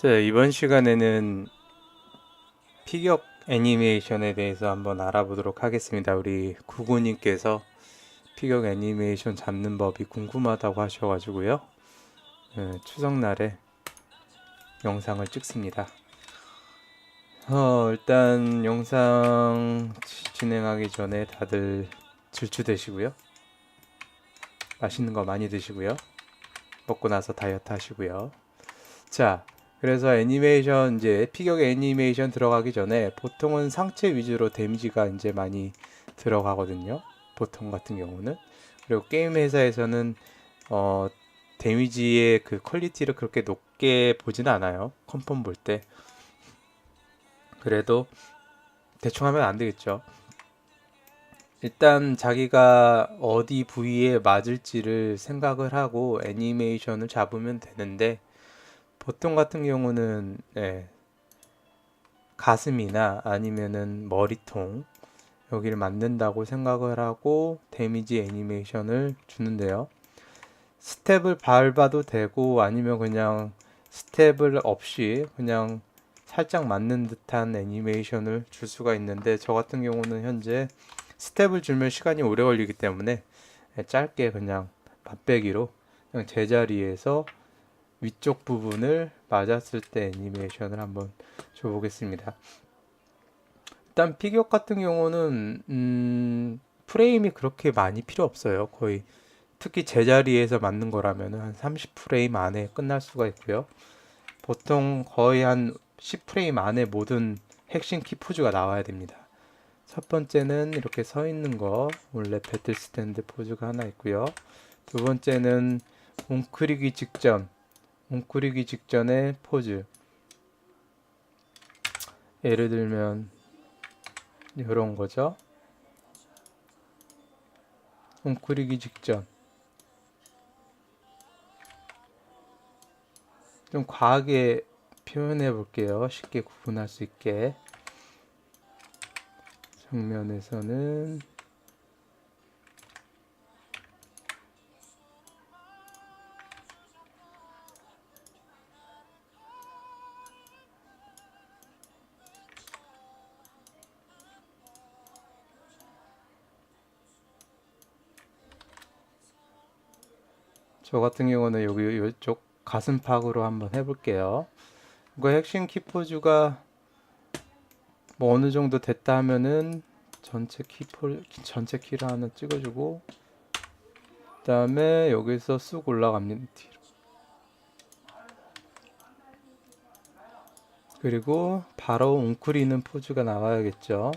자, 이번 시간에는 피격 애니메이션에 대해서 한번 알아보도록 하겠습니다. 우리 구구님께서 피격 애니메이션 잡는 법이 궁금하다고 하셔가지고요. 예, 추석날에 영상을 찍습니다. 어, 일단 영상 지- 진행하기 전에 다들 질주되시고요. 맛있는 거 많이 드시고요. 먹고 나서 다이어트 하시고요. 자, 그래서 애니메이션 이제 피격 애니메이션 들어가기 전에 보통은 상체 위주로 데미지가 이제 많이 들어가거든요. 보통 같은 경우는. 그리고 게임 회사에서는 어 데미지의 그 퀄리티를 그렇게 높게 보진 않아요. 컨펌 볼 때. 그래도 대충 하면 안 되겠죠. 일단 자기가 어디 부위에 맞을지를 생각을 하고 애니메이션을 잡으면 되는데 보통 같은 경우는 예, 가슴이나 아니면은 머리통 여기를 맞는다고 생각을 하고 데미지 애니메이션을 주는데요. 스텝을 밟아도 되고 아니면 그냥 스텝을 없이 그냥 살짝 맞는 듯한 애니메이션을 줄 수가 있는데 저 같은 경우는 현재 스텝을 주면 시간이 오래 걸리기 때문에 예, 짧게 그냥 맛배기로 그냥 제자리에서 위쪽 부분을 맞았을 때 애니메이션을 한번 줘보겠습니다. 일단 피겨 같은 경우는 음, 프레임이 그렇게 많이 필요 없어요. 거의 특히 제자리에서 맞는 거라면 한 30프레임 안에 끝날 수가 있고요. 보통 거의 한 10프레임 안에 모든 핵심 키포즈가 나와야 됩니다. 첫 번째는 이렇게 서 있는 거 원래 배틀 스탠드 포즈가 하나 있고요. 두 번째는 웅크리기 직전 웅크리기 직전의 포즈 예를 들면 이런 거죠. 웅크리기 직전 좀 과하게 표현해 볼게요. 쉽게 구분할 수 있게 정면에서는 저 같은 경우는 여기 이쪽 가슴팍으로 한번 해볼게요. 이거 핵심 키포즈가 뭐 어느 정도 됐다 하면은 전체 키포 전체 키를 하나 찍어주고 그다음에 여기서 쑥 올라갑니다 뒤로. 그리고 바로 웅크리는 포즈가 나와야겠죠.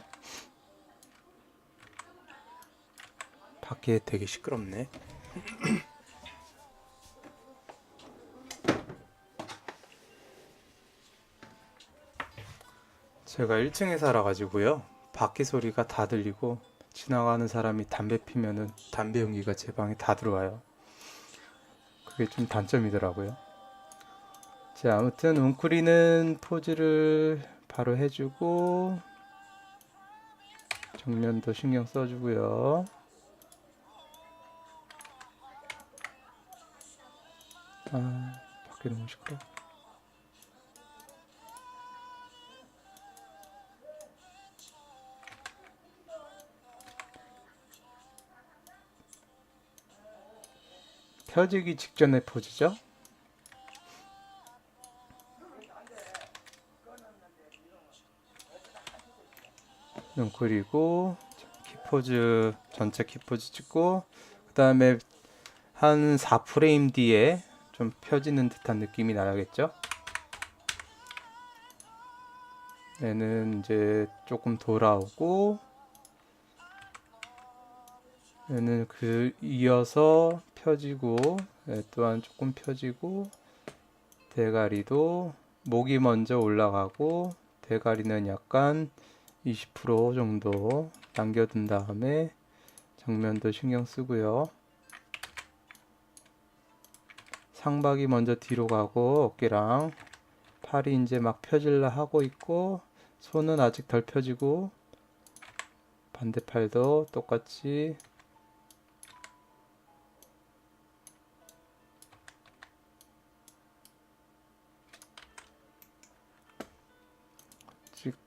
밖에 되게 시끄럽네. 제가 1층에 살아가지고요. 바퀴 소리가 다 들리고 지나가는 사람이 담배 피면은 담배 연기가 제 방에 다 들어와요. 그게 좀 단점이더라고요. 자, 아무튼 웅크리는 포즈를 바로 해주고 정면도 신경 써주고요. 아, 밖에 너무 시끄러. 펴지기 직전의 포즈죠. 눈 그리고 키포즈 전체 키포즈 찍고 그 다음에 한 4프레임 뒤에 좀 펴지는 듯한 느낌이 나야겠죠. 얘는 이제 조금 돌아오고 얘는 그 이어서 펴지고 예, 또한 조금 펴지고 대가리도 목이 먼저 올라가고 대가리는 약간 20% 정도 남겨둔 다음에 정면도 신경 쓰고요. 상박이 먼저 뒤로 가고 어깨랑 팔이 이제 막 펴질라 하고 있고 손은 아직 덜 펴지고 반대팔도 똑같이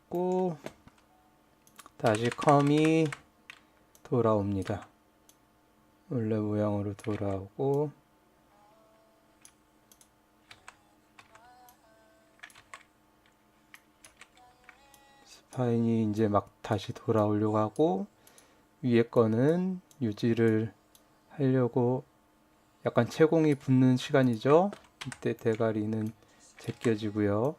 찍고 다시 컴이 돌아옵니다. 원래 모양으로 돌아오고 스파인이 이제 막 다시 돌아오려고 하고 위에 거는 유지를 하려고 약간 채공이 붙는 시간이죠. 이때 대가리는 제껴지고요.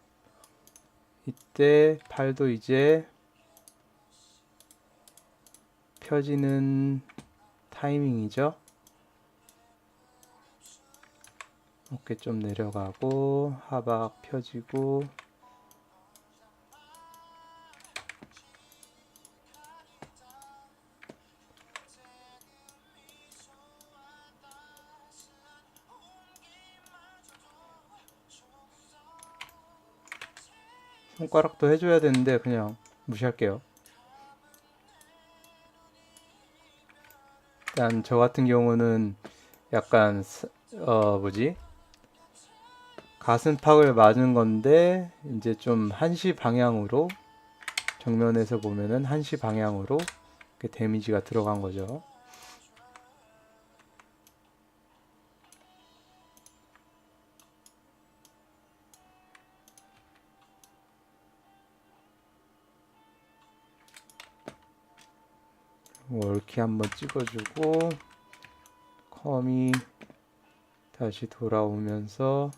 이때 팔도 이제 펴지는 타이밍이죠. 어깨 좀 내려가고 하박 펴지고 손가락도 해줘야 되는데 그냥 무시할게요. 일단 저 같은 경우는 약간 스- 어 뭐지 가슴팍을 맞은 건데 이제 좀 한시 방향으로 정면에서 보면은 한시 방향으로 데미지가 들어간 거죠. 월키 한번 찍어주고 컴이 다시 돌아오면서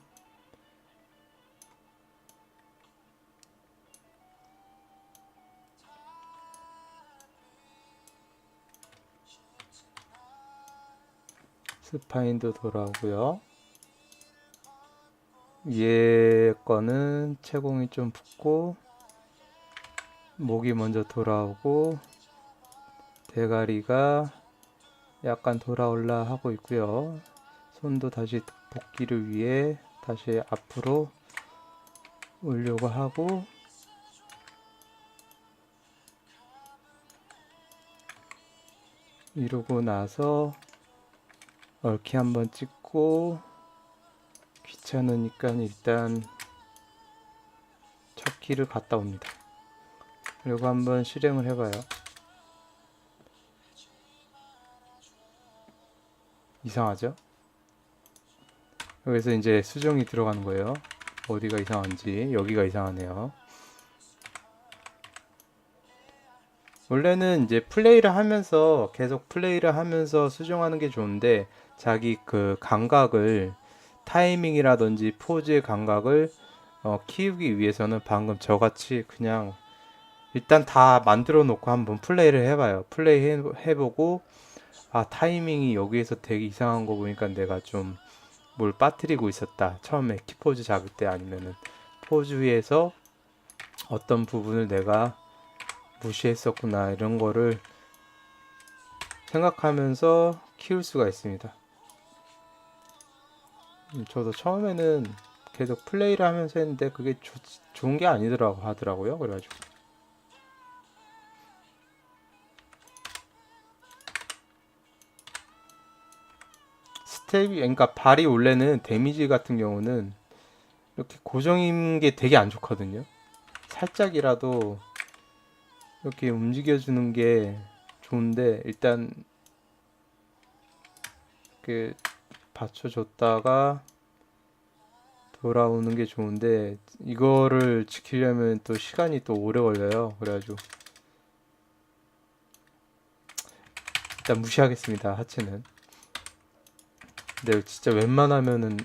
스파인도 돌아오고요. 위에 거는 채공이 좀 붙고 목이 먼저 돌아오고 대가리가 약간 돌아올라 하고 있고요. 손도 다시 복귀를 위해 다시 앞으로 오려고 하고 이러고 나서 얼키 한번 찍고 귀찮으니까 일단 첫 키를 갔다 옵니다. 그리고 한번 실행을 해봐요. 이상하죠? 여기서 이제 수정이 들어가는 거예요. 어디가 이상한지 여기가 이상하네요. 원래는 이제 플레이를 하면서 계속 플레이를 하면서 수정하는 게 좋은데 자기 그 감각을 타이밍이라든지 포즈의 감각을 어, 키우기 위해서는 방금 저같이 그냥 일단 다 만들어 놓고 한번 플레이를 해봐요. 플레이 해, 해보고 아 타이밍이 여기에서 되게 이상한 거 보니까 내가 좀 뭘 빠뜨리고 있었다. 처음에 키포즈 잡을 때 아니면은 포즈 위에서 어떤 부분을 내가 무시했었구나 이런 거를 생각하면서 키울 수가 있습니다. 음, 저도 처음에는 계속 플레이를 하면서 했는데 그게 좋, 좋은 게 아니더라고 하더라고요. 그래가지고 스텝이 그러니까 발이 원래는 데미지 같은 경우는 이렇게 고정인 게 되게 안 좋거든요. 살짝이라도 이렇게 움직여주는 게 좋은데 일단 이렇게 받쳐줬다가 돌아오는 게 좋은데 이거를 지키려면 또 시간이 또 오래 걸려요. 그래가지고 일단 무시하겠습니다. 하체는. 근데 진짜 웬만하면은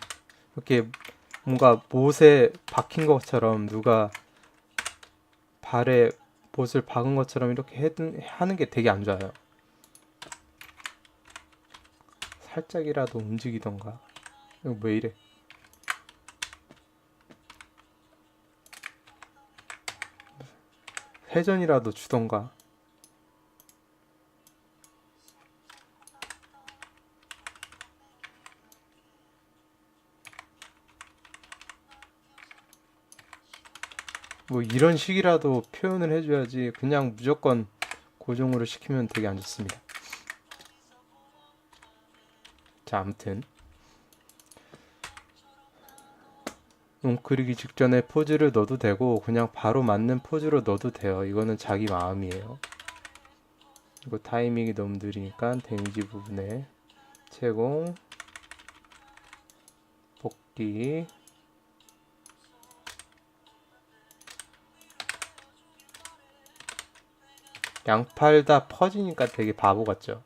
이렇게 뭔가 못에 박힌 것처럼 누가 발에 못을 박은 것처럼 이렇게 해, 하는 게 되게 안 좋아요. 살짝이라도 움직이던가. 이거 왜 이래? 회전이라도 주던가. 뭐 이런 식이라도 표현을 해줘야지 그냥 무조건 고정으로 시키면 되게 안 좋습니다. 자, 아무튼 용 그리기 직전에 포즈를 넣어도 되고 그냥 바로 맞는 포즈로 넣어도 돼요. 이거는 자기 마음이에요. 이거 타이밍이 너무 느리니까 데미지 부분에 채공 복귀 양팔 다 퍼지니까 되게 바보 같죠?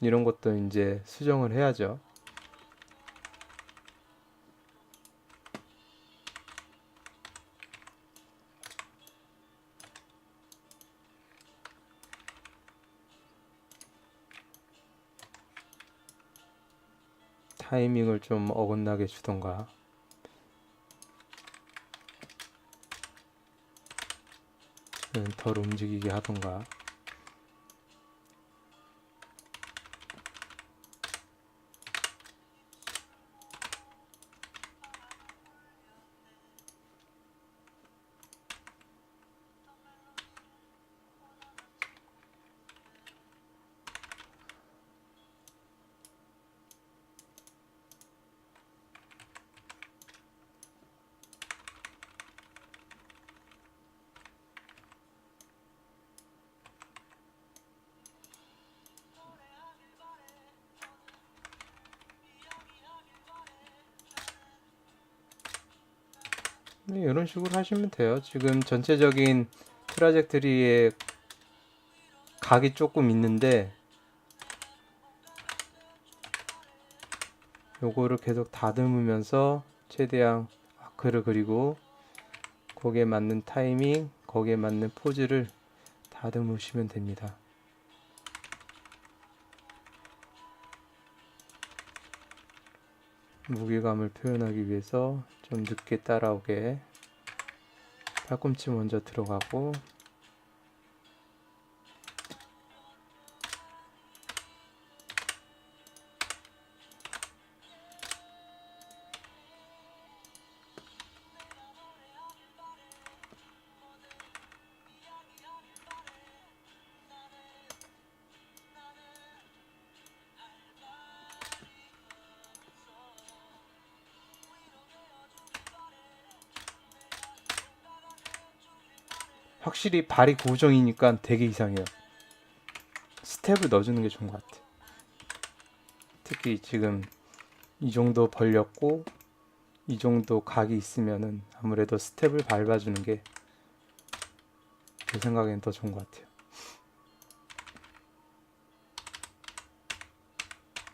이런 것도 이제 수정을 해야죠. 타이밍을 좀 어긋나게 주던가. 덜 움직이게 하던가. 네, 이런 식으로 하시면 돼요. 지금 전체적인 트라젝트리의 각이 조금 있는데 요거를 계속 다듬으면서 최대한 아크를 그리고 거기에 맞는 타이밍, 거기에 맞는 포즈를 다듬으시면 됩니다. 무게감을 표현하기 위해서 좀 늦게 따라오게 팔꿈치 먼저 들어가고 확실히 발이 고정이니까 되게 이상해요. 스텝을 넣어주는 게 좋은 것 같아. 특히 지금 이 정도 벌렸고 이 정도 각이 있으면은 아무래도 스텝을 밟아주는 게 제 생각엔 더 좋은 것 같아요.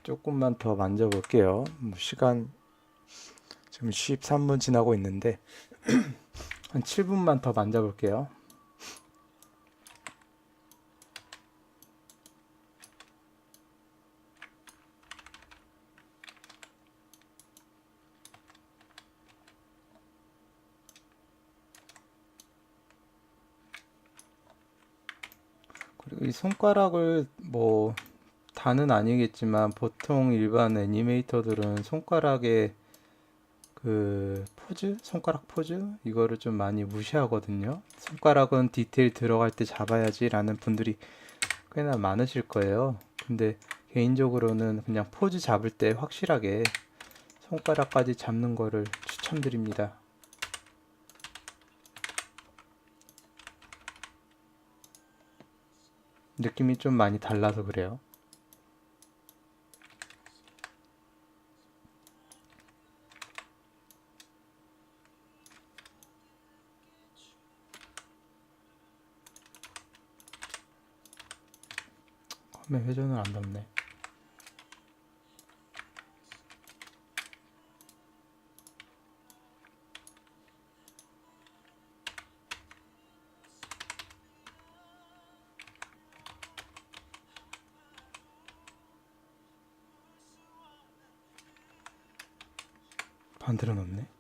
조금만 더 만져볼게요. 뭐 시간 지금 13분 지나고 있는데 한 7분만 더 만져볼게요. 이 손가락을 뭐 다는 아니겠지만 보통 일반 애니메이터들은 손가락에 그 포즈, 손가락 포즈 이거를 좀 많이 무시하거든요. 손가락은 디테일 들어갈 때 잡아야지라는 분들이 꽤나 많으실 거예요. 근데 개인적으로는 그냥 포즈 잡을 때 확실하게 손가락까지 잡는 거를 추천드립니다. 느낌이 좀 많이 달라서 그래요. 화면 회전을 안 담네. 반대로 넣네.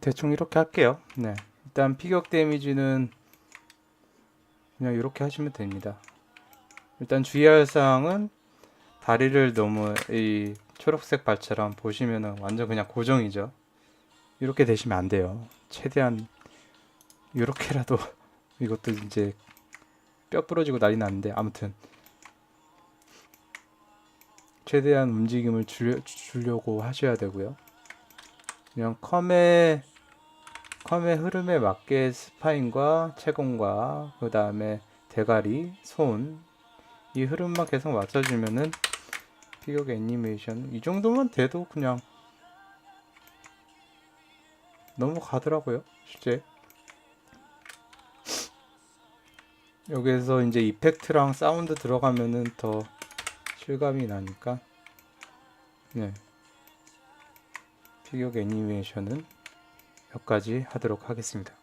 대충 이렇게 할게요. 네. 일단 피격 데미지는 그냥 이렇게 하시면 됩니다. 일단 주의할 사항은 다리를 너무 이 초록색 발처럼 보시면은 완전 그냥 고정이죠. 이렇게 되시면 안 돼요. 최대한 이렇게라도 이것도 이제 뼈 부러지고 난리 났는데 아무튼 최대한 움직임을 줄여, 주려고 하셔야 되고요. 그냥 컴의 컴의 흐름에 맞게 스파인과 채공과 그 다음에 대가리, 손 이 흐름만 계속 맞춰주면은 피격 애니메이션 이 정도만 돼도 그냥 넘어가더라고요 실제. 여기에서 이제 이펙트랑 사운드 들어가면은 더 실감이 나니까. 네 피격 애니메이션은 여기까지 하도록 하겠습니다